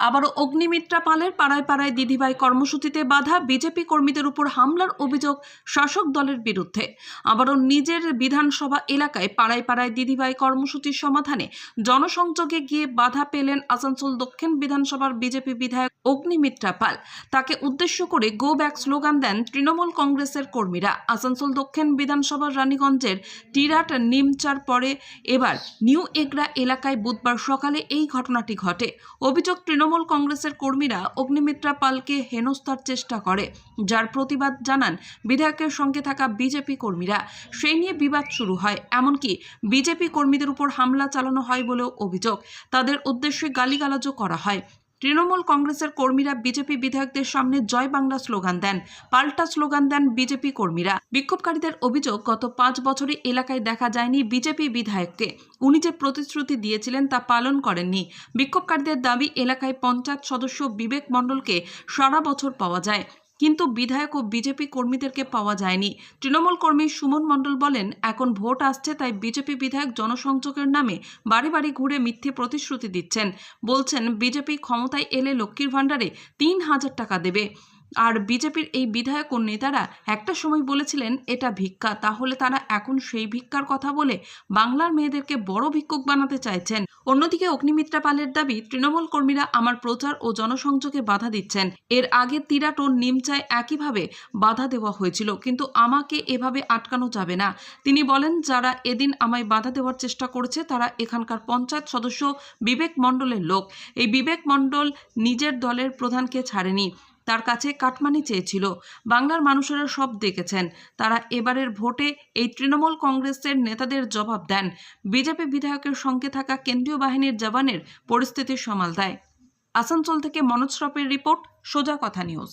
আবারও অগ্নিমিত্রা পালের পাড়ায় পাড়ায় দিদিভাই কর্মসূচিতে বাধা, বিজেপি কর্মীদের উপর হামলার অভিযোগ শাসক দলের বিরুদ্ধে। আবারও নিজের বিধানসভা এলাকায় পাড়ায় পাড়ায় দিদিভাই কর্মসূচির সমাধানে জনসংযোগে গিয়ে বাধা পেলেন আসানসোল দক্ষিণ বিধানসভার বিজেপি বিধায়ক অগ্নিমিত্রা পাল। তাকে উদ্দেশ্য করে গো ব্যাক স্লোগান দেন তৃণমূল কংগ্রেসের কর্মীরা। আসানসোল দক্ষিণ বিধানসভার রানীগঞ্জের টিরাট নিমচার পরে এবার নিউ এগরা এলাকায় বুধবার সকালে এই ঘটনাটি ঘটে। অভিযোগ তৃণমূল কংগ্রেসের কর্মীরা অগ্নিমিত্রা পালকে হেনস্থার চেষ্টা করে, যার প্রতিবাদ জানান বিধায়কের সঙ্গে থাকা বিজেপি কর্মীরা। সেই নিয়ে বিবাদ শুরু হয়, এমনকি বিজেপি কর্মীদের উপর হামলা চালানো হয় বলেও অভিযোগ। তাদের উদ্দেশ্যে গালিগালাজও করা হয়। তৃণমূল কংগ্রেসের কর্মীরা বিজেপি বিধায়কদের সামনে জয় বাংলা স্লোগান দেন, পাল্টা স্লোগান দেন বিজেপি কর্মীরা। বিক্ষোভকারীদের অভিযোগ, গত পাঁচ বছরে এলাকায় দেখা যায়নি বিজেপি বিধায়ককে। উনি যে প্রতিশ্রুতি দিয়েছিলেন তা পালন করেননি। বিক্ষোভকারীদের দাবি, এলাকায় পঞ্চায়েত সদস্য বিবেক মণ্ডলকে সারা বছর পাওয়া যায়। কিন্তু বিধায়ক ও বিজেপি কর্মীদেরকে পাওয়া যায়নি। তৃণমূল কর্মী সুমন মণ্ডল বলেন, এখন ভোট আসছে তাই বিজেপি বিধায়ক জনসংযোগের নামে বাড়ি বাড়ি ঘুরে মিথ্যে প্রতিশ্রুতি দিচ্ছেন। বলছেন, বিজেপি ক্ষমতায় এলে লক্ষ্মীর ভাণ্ডারে তিন হাজার টাকা দেবে। আর বিজেপির এই বিধায়ক ও নেতারা একটা সময় বলেছিলেন, এটা ভিক্ষা। তাহলে তারা এখন সেই ভিক্ষার কথা বলে বাংলার মেয়েদেরকে বড় ভিক্ষুক বানাতে চাইছেন। অন্যদিকে অগ্নিমিত্রা পালের দাবি, তৃণমূল কর্মীরা আমার প্রচার ও জনসংযোগে বাধা দিচ্ছেন। এর আগে তিরাট ও নিমচায় একইভাবে বাধা দেওয়া হয়েছিল, কিন্তু আমাকে এভাবে আটকানো যাবে না। তিনি বলেন, যারা এদিন আমায় বাধা দেওয়ার চেষ্টা করেছে, তারা এখানকার পঞ্চায়েত সদস্য বিবেক মণ্ডলের লোক। এই বিবেক মণ্ডল নিজের দলের প্রধানকে ছাড়েনি। তার কাছে কাটমানি চেয়েছিল। বাংলার মানুষেরা সব দেখেছেন। তারা এবারের ভোটে এই তৃণমূল কংগ্রেসের নেতাদের জবাব দেন। বিজেপি বিধায়কের সঙ্গে থাকা কেন্দ্রীয় বাহিনীর জওয়ানের পরিস্থিতি সামাল দেয়। আসানসোল থেকে মনোজ শ্রপের রিপোর্ট, সোজা কথা নিউজ।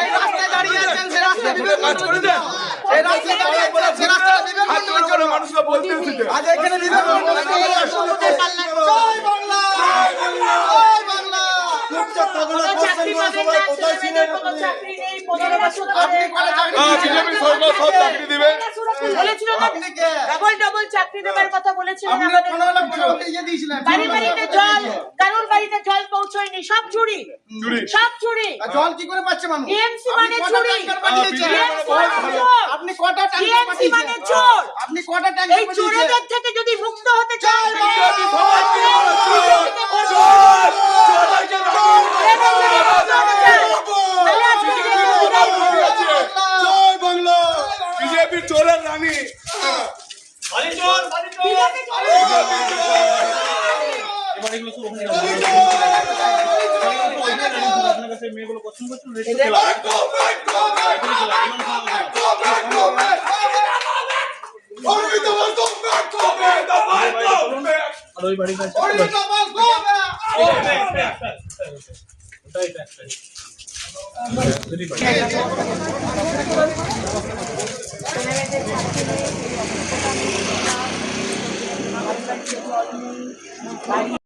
এই রাস্তায় দাঁড়িয়ে আছেন, সে রাস্তায় বিবেক কাজ করে দেন। এই রাস্তায় দাঁড়িয়ে আছেন, সে রাস্তায় বিবেক হাত মণ্ডল। করে মানুষকে বলতে দিতে। আজ এখানে বিবেক মণ্ডল জয় বাংলা। জয় বাংলা। চাকরি পাবেন না ছেলেমেয়েদের কোনো চাকরি নেই পনেরো বছর আপনি ধরে কোন চাকরি দিয়েছেন? বিজেপি সরকার সব চাকরি দিবে। বলেছিল না? আপনি কে? ডবল ডবল চাকরি দেওয়ার কথা বলেছিলেন। বাড়ি বাড়িতে জল কারোর বাড়িতে জল পৌঁছয়নি সব চুরি। চুরি। সব চুরি। জল কি করে পাচ্ছে মানুষ? মানে চুরি। মানে। আপনি কটা TMC মানে চোর। আপনি কটা ট্যাঙ্কার এই? চোরেদের থেকে যদি মুক্ত হতে চান জয় বাংলা। বিজেপি চোরের রানী। অরিজিৎ আবাস গো ব্যাক।